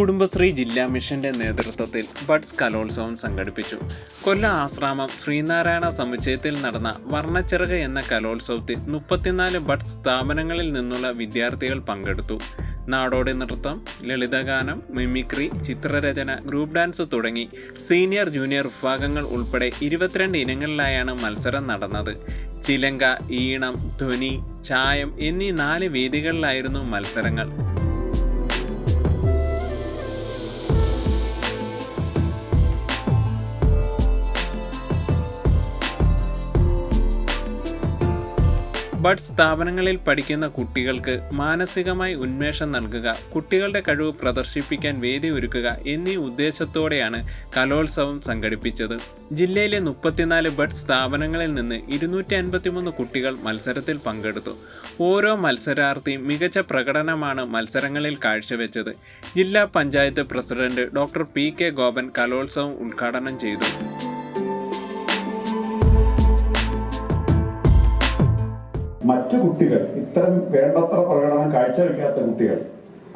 കുടുംബശ്രീ ജില്ലാ മിഷന്റെ നേതൃത്വത്തിൽ ബഡ്സ് കലോത്സവം സംഘടിപ്പിച്ചു. കൊല്ല ആശ്രാമം ശ്രീനാരായണ സമുച്ചയത്തിൽ നടന്ന വർണച്ചിറക എന്ന കലോത്സവത്തിൽ മുപ്പത്തിനാല് ബഡ്സ് സ്ഥാപനങ്ങളിൽ നിന്നുള്ള വിദ്യാർത്ഥികൾ പങ്കെടുത്തു. നാടോടി നൃത്തം ലളിതഗാനം മിമിക്രി ചിത്രരചന ഗ്രൂപ്പ് ഡാൻസ് തുടങ്ങി സീനിയർ ജൂനിയർ വിഭാഗങ്ങൾ ഉൾപ്പെടെ ഇരുപത്തിരണ്ട് ഇനങ്ങളിലായാണ് മത്സരം നടന്നത്. ചിലങ്ക ഈണം ധ്വനി ചായം എന്നീ നാല് വേദികളിലായിരുന്നു മത്സരങ്ങൾ. ബഡ് സ്ഥാപനങ്ങളിൽ പഠിക്കുന്ന കുട്ടികൾക്ക് മാനസികമായി ഉന്മേഷം നൽകുക കുട്ടികളുടെ കഴിവ് പ്രദർശിപ്പിക്കാൻ വേദി ഒരുക്കുക എന്നീ ഉദ്ദേശത്തോടെയാണ് കലോത്സവം സംഘടിപ്പിച്ചത്. ജില്ലയിലെ മുപ്പത്തിനാല് ബഡ് സ്ഥാപനങ്ങളിൽ നിന്ന് ഇരുന്നൂറ്റി അൻപത്തിമൂന്ന് കുട്ടികൾ മത്സരത്തിൽ പങ്കെടുത്തു. ഓരോ മത്സരാർത്ഥിയും മികച്ച പ്രകടനമാണ് മത്സരങ്ങളിൽ കാഴ്ചവെച്ചത്. ജില്ലാ panchayat president doctor P K Gopan കലോത്സവം ഉദ്ഘാടനം ചെയ്തു. മറ്റു കുട്ടികൾ ഇത്തരം വേണ്ടത്ര പ്രകടനം കാഴ്ചവെക്കാത്ത കുട്ടികൾ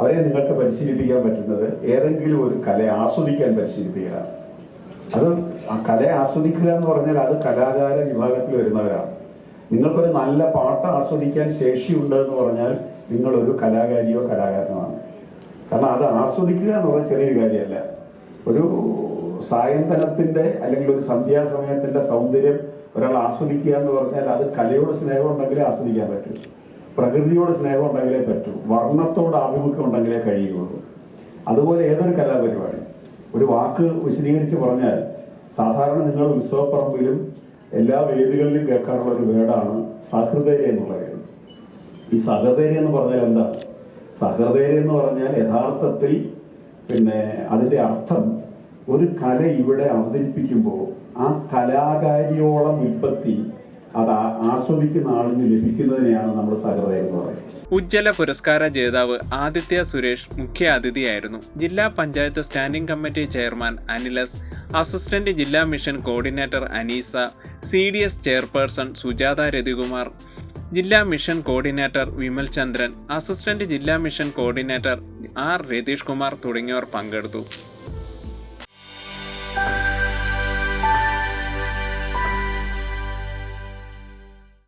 അവരെ നിങ്ങൾക്ക് പരിശീലിപ്പിക്കാൻ പറ്റുന്നത് ഏതെങ്കിലും ഒരു കലയെ ആസ്വദിക്കാൻ പരിശീലിപ്പിക്കുക. അത് ആ കലയെ ആസ്വദിക്കുക എന്ന് പറഞ്ഞാൽ അത് കലാകാര വിഭാഗത്തിൽ വരുന്നവരാണ്. നിങ്ങൾക്കൊരു നല്ല പാട്ട് ആസ്വദിക്കാൻ ശേഷിയുണ്ട് എന്ന് പറഞ്ഞാൽ നിങ്ങളൊരു കലാകാരിയോ കലാകാരനോ ആണ്. കാരണം അത് ആസ്വദിക്കുക എന്ന് പറഞ്ഞാൽ ചെറിയൊരു കാര്യമല്ല. ഒരു സായന്തനത്തിന്റെ അല്ലെങ്കിൽ ഒരു സന്ധ്യാസമയത്തിന്റെ സൗന്ദര്യം ഒരാൾ ആസ്വദിക്കുക എന്ന് പറഞ്ഞാൽ അത് കലയോട് സ്നേഹം ഉണ്ടെങ്കിലേ ആസ്വദിക്കാൻ പറ്റൂ. പ്രകൃതിയോട് സ്നേഹം ഉണ്ടെങ്കിലേ പറ്റൂ. വർണത്തോട് ആഭിമുഖ്യം ഉണ്ടെങ്കിലേ കഴിയുള്ളൂ അതുപോലെ ഏതൊരു കലാപരിപാടി? ഒരു വാക്ക് വിശദീകരിച്ച് പറഞ്ഞാൽ സാധാരണ നിങ്ങൾ ഉത്സവപ്പറമ്പിലും എല്ലാ വേദികളിലും കേൾക്കാറുള്ള ഒരു വേർഡാണ് സഹൃദയ എന്നുള്ള വേദം ഈ സഹൃദയ എന്ന് പറഞ്ഞാൽ എന്താ? സഹൃദയ എന്ന് പറഞ്ഞാൽ യഥാർത്ഥത്തിൽ പിന്നെ അതിന്റെ അർത്ഥം ഒരു കല ഇവിടെ അവതരിപ്പിക്കുമ്പോൾ ആ കലാകാരിയോളം വിപത്തി അത് ആസ്വദിക്കുന്ന ആളിന് ലഭിക്കുന്നതിനെയാണ് നമ്മൾ സഹൃദയം എന്ന് പറയുന്നത്. ഉജ്ജ്വല പുരസ്കാര ജേതാവ് ആദിത്യ സുരേഷ് മുഖ്യ അതിഥിയായിരുന്നു. ജില്ലാ panchayat standing committee chairman Anilas assistant ജില്ലാ mission coordinator Aneesa C D S chairperson Sujatha Rathikumar ജില്ലാ mission coordinator Vimal Chandran assistant ജില്ലാ mission coordinator R Ratheesh Kumar തുടങ്ങിയവർ പങ്കെടുത്തു.